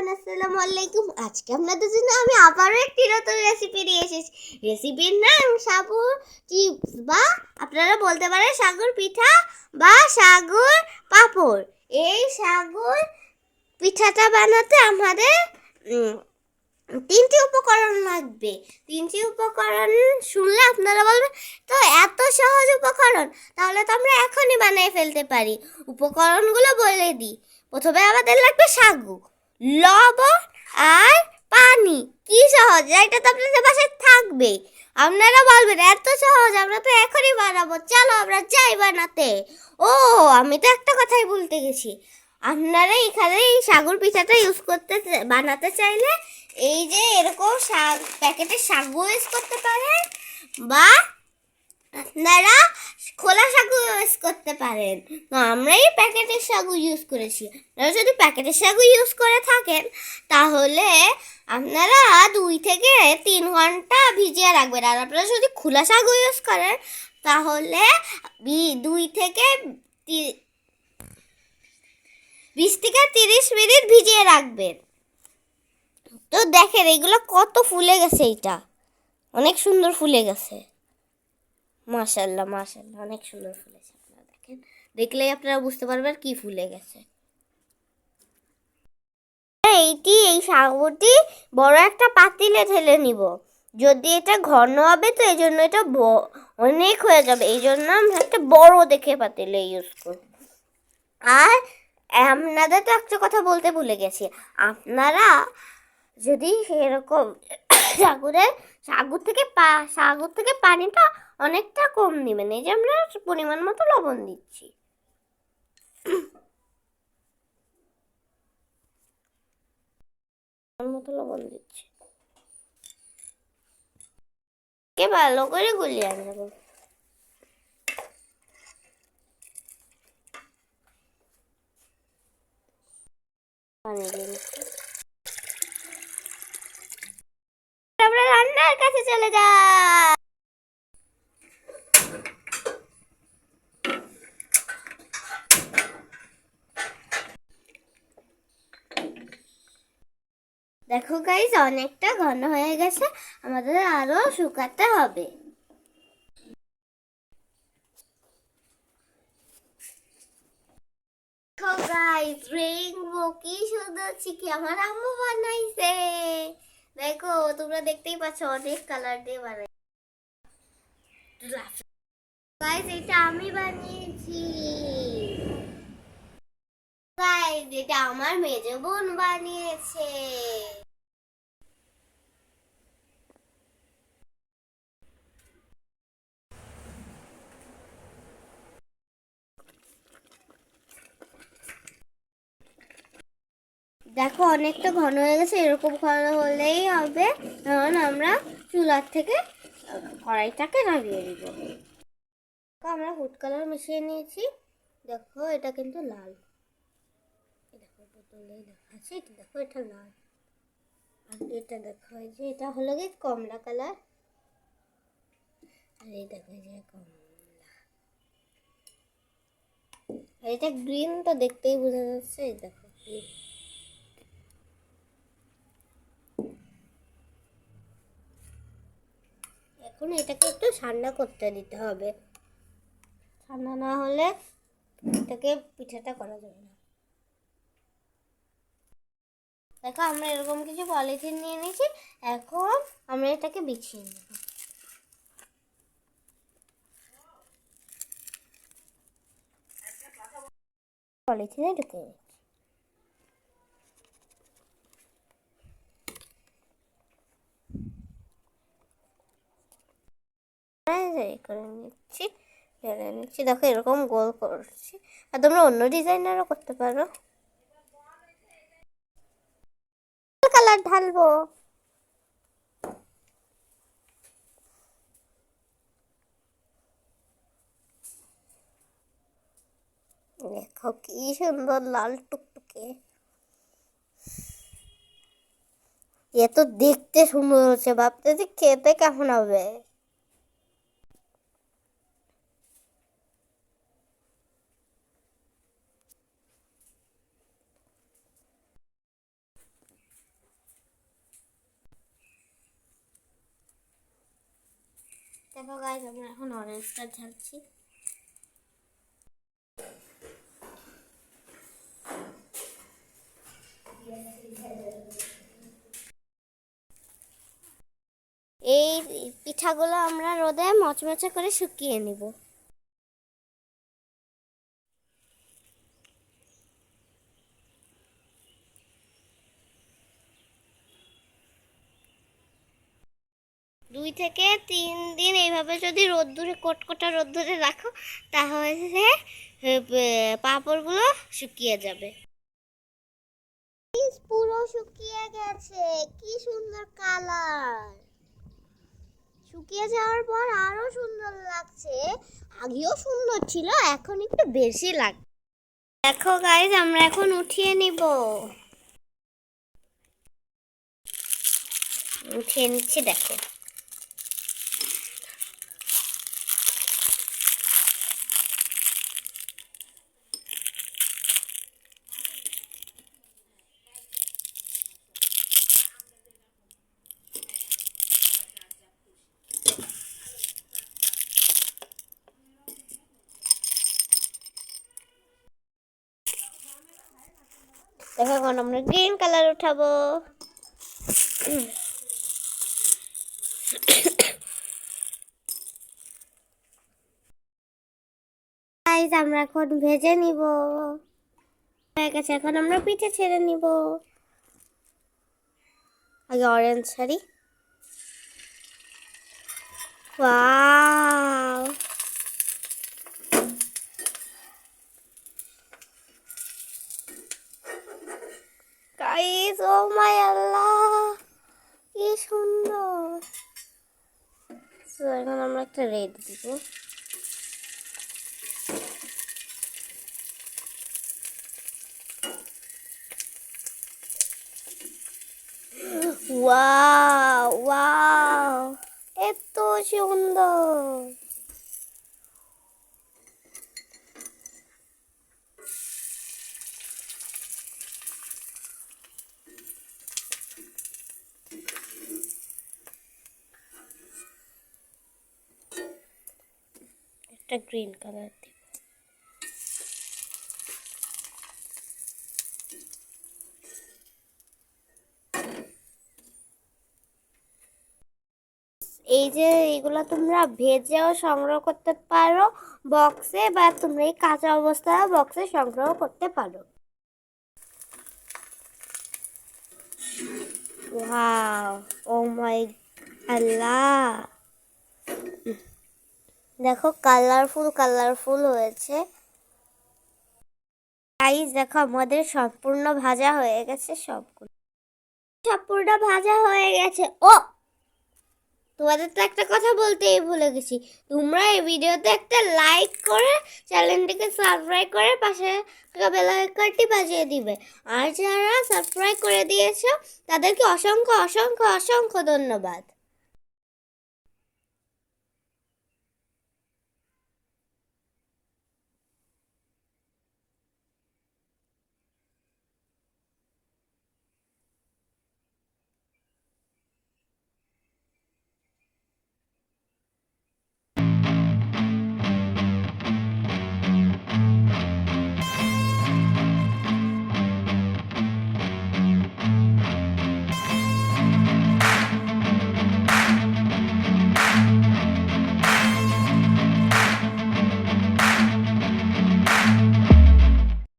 Everyone, আসসালামু আলাইকুম। আজকে আপনাদের জন্য আমি আবারও একটি নতুন রেসিপি নিয়ে এসেছি। রেসিপির নাম সাবু চিপস বা আপনারা বলতে পারেন সাগুর পিঠা বা সাগুর পাঁপড়। এই সাগুর পিঠাটা বানাতে আমাদের তিনটি উপকরণ লাগবে। তিনটি উপকরণ শুনলে আপনারা বলবেন, তো এত সহজ উপকরণ, তাহলে তো আমরা এখনই বানিয়ে ফেলতে পারি। উপকরণগুলো বলে দিই। প্রথমে আমাদের লাগবে সাগু। লবণ আর পানি। কি সহজ? এটা তো আপনাদের বাসায় থাকবে আপনারা বলবেন, এত সহজ, আমরা তো এখনই বানাবো। চলো, আমরা যাই বানাতে। ও, আমি তো একটা কথাই বলতে গেছি। আপনারা এখানে এই সাগর পিঠাটা ইউজ করতে বানাতে চাইলে এই যে এরকম শাক প্যাকেটের সাগু ইউজ করতে পারেন বা আপনারা খোলা সাগু ইউজ করতে পারেন। তো আমরা এই প্যাকেটের সাগু ইউজ করেছি। আপনারা যদি প্যাকেটের সাগু ইউজ করে থাকেন, তাহলে আপনারা দুই থেকে তিন ঘণ্টা ভিজিয়ে রাখবেন। আর আপনারা যদি খোলা সাগু ইউজ করেন, তাহলে দুই থেকে বিশ থেকে তিরিশ মিনিট ভিজিয়ে রাখবেন। তো দেখেন এগুলো কত ফুলে গেছে এটা অনেক সুন্দর ফুলে গেছে। মাশাল্লাহ মাশাল্লাহ অনেক সুন্দর ফুলেছে আপনারা দেখেন। দেখলেই আপনারা বুঝতে পারবেন কি ফুলে গেছে এইটি, এই সাগরটি বড় একটা পাতিলে ঢেলে নিব। যদি এটা ঘন হবে তো এই জন্য এটা অনেক হয়ে যাবে। এই জন্য আমরা একটা বড় দেখে পাতিলে ইউজ করব। আর আপনাদের তো একটা কথা বলতে ভুলে গেছি। আপনারা যদি সেরকম সাগরের, সাগর থেকে পা, সাগর থেকে পানিটা অনেকটা কম দিবেন এই যে আমরা পরিমাণ মতো লবণ দিচ্ছি। মতো লবণ দিচ্ছি। কে ভালো করে গুলিয়ে আনব পানি আমরা রান্নার কাছে চলে যাই দেখো গাইজ অনেকটা ঘন হয়ে গেছে। আমাদের আরও শুকাতে হবে। দেখো গাইজ রেইনবো কি সুন্দর চিকি আমার আম্মু বানাইছে। দেখো, তোমরা দেখতেই পাচ্ছ অনেক কালার দিয়ে বানাই গাইজ এটা আমি বানিয়েছি। এটা আমার মেজ বোন বানিয়েছে। দেখো, অনেকটা ঘন হয়ে গেছে, এরকম ঘন হলেই হবে। তখন আমরা চুলার থেকে কড়াইটাকে নামিয়ে দিব আমরা হুট কালার মিশিয়ে নিয়েছি। দেখো, এটা কিন্তু লাল। বোতলে লেখা আছে এটা দেখো এটা লাল আর এটা দেখো, এই যে এটা হলো গিয়ে কমলা কালার আর এই দেখো যে কমলা আর এটা গ্রিন তো দেখতেই বোঝা যাচ্ছে এই দেখো। এখন এটাকে একটু ঠান্ডা করতে দিতে হবে ঠান্ডা না হলে এটাকে পিঠাটা করা যাবে না দেখো, আমরা এরকম কিছু পলিথিন নিয়ে নিয়েছি। এখন আমরা এটাকে বিছিয়ে নেব। পলিথিনে ঢুকে নিচ্ছি এই করে নিচ্ছি ঢেলে নিচ্ছি। দেখো, এরকম গোল করছি। আর তোমরা অন্য ডিজাইনারও করতে পারো কালার ঢালবো। দেখো কি সুন্দর লাল টুকটুকে। এ তো দেখতে সুন্দর হচ্ছে, ভাবতেছি খেতে কেমন হবে। দেখো গাইজ আমরা এখন অরেঞ্জটা ঢালছি এই পিঠাগুলো আমরা রোদে মচমচে করে শুকিয়ে নিব। দুই থেকে তিন দিন এইভাবে যদি রোদ্দুরে কটকটা রোদ্দুরে রাখো তাহলে পাঁপড়গুলো শুকিয়ে যাবে। পুরো শুকিয়ে গেছে। কি সুন্দর কালার। শুকিয়ে যাওয়ার পর আরও সুন্দর লাগছে। আগেও সুন্দর ছিল এখন একটু বেশি লাগছে দেখো গাইজ আমরা এখন উঠিয়ে নিব। উঠিয়ে নিচ্ছি দেখো। এখন আমরা গ্রিন কালার উঠাবো। আমরা এখন ভেজে নিব। হয়ে গেছে, এখন আমরা পিঠে ছেড়ে নিব। আগে orange sari wow guys oh my Allah কি সুন্দর So, এখন আমরা একটা রেড দিব ওয়াও ওয়াও এত সুন্দর একটা গ্রিন কালার দিব। এই যে এইগুলো তোমরা ভেজেও সংগ্রহ করতে পারো বক্সে বা তোমরা এই কাঁচা অবস্থায় বক্সে সংগ্রহ করতে পারো। Oh my Allah colourful colourful হয়েছে। গাইস দেখো আমাদের সম্পূর্ণ ভাজা হয়ে গেছে সবগুলো। সম্পূর্ণ ভাজা হয়ে গেছে। ও! তোমাদের তো একটা কথা বলতেই ভুলে গেছি। তোমরা এই ভিডিওতে একটা লাইক করে চ্যানেলটিকে সাবস্ক্রাইব করে পাশে বেল আইকনটি বাজিয়ে দিবে। আর যারা সাবস্ক্রাইব করে দিয়েছ, তাদেরকে অসংখ্য অসংখ্য অসংখ্য ধন্যবাদ।